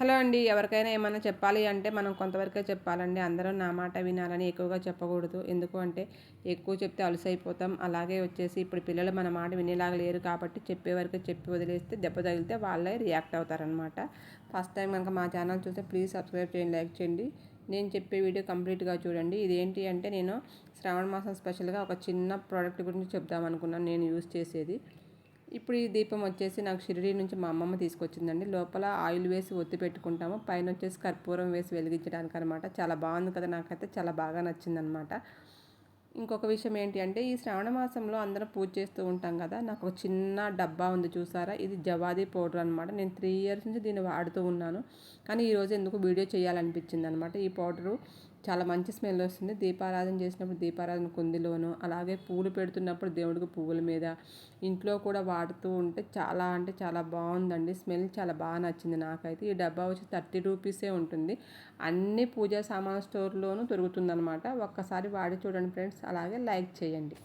Hello అండి ఎవరికైనా ఏమైనా చెప్పాలి అంటే మనం కొంతవరకే చెప్పాలండి. అందరూ నా మాట వినాలని ఎక్కువగా చెప్పకూడదు. ఎందుకు అంటే ఎక్కువ చెప్తే అలసైపోతాం. అలాగే వచ్చేసి ఇప్పుడు పిల్లలు మన మాట వినేలాగా లేరు కాబట్టి చెప్పే వరకు చెప్పి వదిలేస్తే దెబ్బ తగిలితే వాళ్ళే రియాక్ట్ అవుతారనమాట ఫస్ట్ టైం కనుక మా ఛానల్ చూస్తే ప్లీజ్ సబ్స్క్రైబ్ చేయండి లైక్ చేయండి. నేను చెప్పే వీడియో కంప్లీట్గా చూడండి. ఇదేంటి అంటే నేను శ్రావణ మాసం స్పెషల్గా ఒక చిన్న ప్రోడక్ట్ గురించి చెప్దాం అనుకున్నాను నేను యూస్ చేసేది. ఇప్పుడు ఈ దీపం వచ్చేసి నాకు షిరిడి నుంచి మా అమ్మమ్మ తీసుకొచ్చిందండి. లోపల ఆయిల్ వేసి ఒత్తి పెట్టుకుంటాము. పైన వచ్చేసి కర్పూరం వేసి వెలిగించడానికి అనమాట చాలా బాగుంది కదా. నాకైతే చాలా బాగా నచ్చిందనమాట. ఇంకొక విషయం ఏంటి అంటే ఈ శ్రావణ మాసంలో అందరం పూజ చేస్తూ ఉంటాం కదా నాకు ఒక చిన్న డబ్బా ఉంది చూసారా? ఇది జవాది పౌడర్ అనమాట నేను త్రీ ఇయర్స్ నుంచి దీన్ని వాడుతూ ఉన్నాను. కానీ ఈరోజు ఎందుకు వీడియో చేయాలనిపించింది అనమాట ఈ పౌడరు చాలా మంచి స్మెల్ వస్తుంది. దీపారాధన చేసినప్పుడు దీపారాధన కుందిలోను అలాగే పూలు పెడుతున్నప్పుడు దేవుడికి పువ్వుల మీద ఇంట్లో కూడా వాడుతూ ఉంటే చాలా అంటే చాలా బాగుందండి. స్మెల్ చాలా బాగా నచ్చింది నాకైతే. ఈ డబ్బా వచ్చి థర్టీ రూపీసే ఉంటుంది. అన్ని పూజా సామాన్ స్టోర్లోనూ దొరుకుతుందనమాట ఒక్కసారి వాడి చూడండి ఫ్రెండ్స్. అలాగే లైక్ చేయండి.